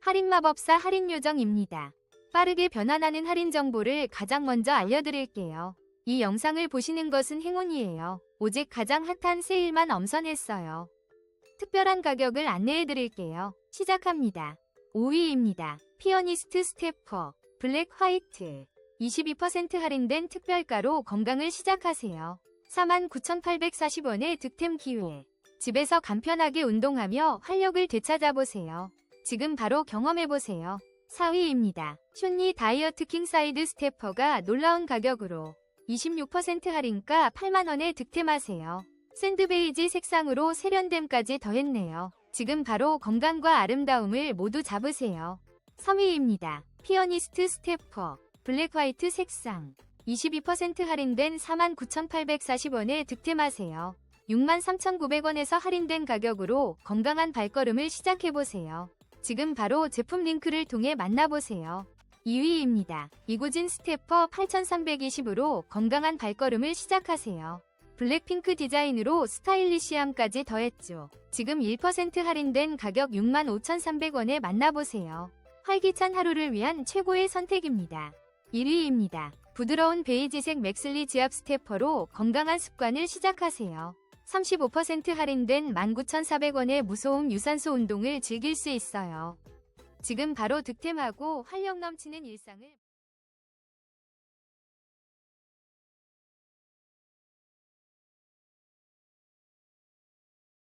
할인마법사 할인요정입니다. 빠르게 변환하는 할인 정보를 가장 먼저 알려드릴게요. 이 영상을 보시는 것은 행운이에요. 오직 가장 핫한 세일만 엄선했어요. 특별한 가격을 안내해드릴게요. 시작합니다. 5위입니다. 피어니스트 스테퍼 블랙 화이트 22% 할인된 특별가로 건강을 시작하세요. 49,840원의 득템 기회. 집에서 간편하게 운동하며 활력을 되찾아보세요. 지금 바로 경험해보세요. 4위입니다. 쇼니 다이어트 킹사이드 스테퍼가 놀라운 가격으로 26% 할인가 8만원에 득템하세요. 샌드베이지 색상으로 세련됨까지 더했네요. 지금 바로 건강과 아름다움을 모두 잡으세요. 3위입니다. 피어니스트 스테퍼 블랙 화이트 색상 22% 할인된 49,840원에 득템하세요. 63,900원에서 할인된 가격으로 건강한 발걸음을 시작해보세요. 지금 바로 제품 링크를 통해 만나보세요. 2위입니다. 이고진 스테퍼 8320으로 건강한 발걸음을 시작하세요. 블랙핑크 디자인으로 스타일리시함까지 더했죠. 지금 1% 할인된 가격 65,300원에 만나보세요. 활기찬 하루를 위한 최고의 선택입니다. 1위입니다. 부드러운 베이지색 맥슬리 지압 스테퍼로 건강한 습관을 시작하세요. 35% 할인된 19,400원의 무소음 유산소 운동을 즐길 수 있어요. 지금 바로 득템하고 활력 넘치는 일상을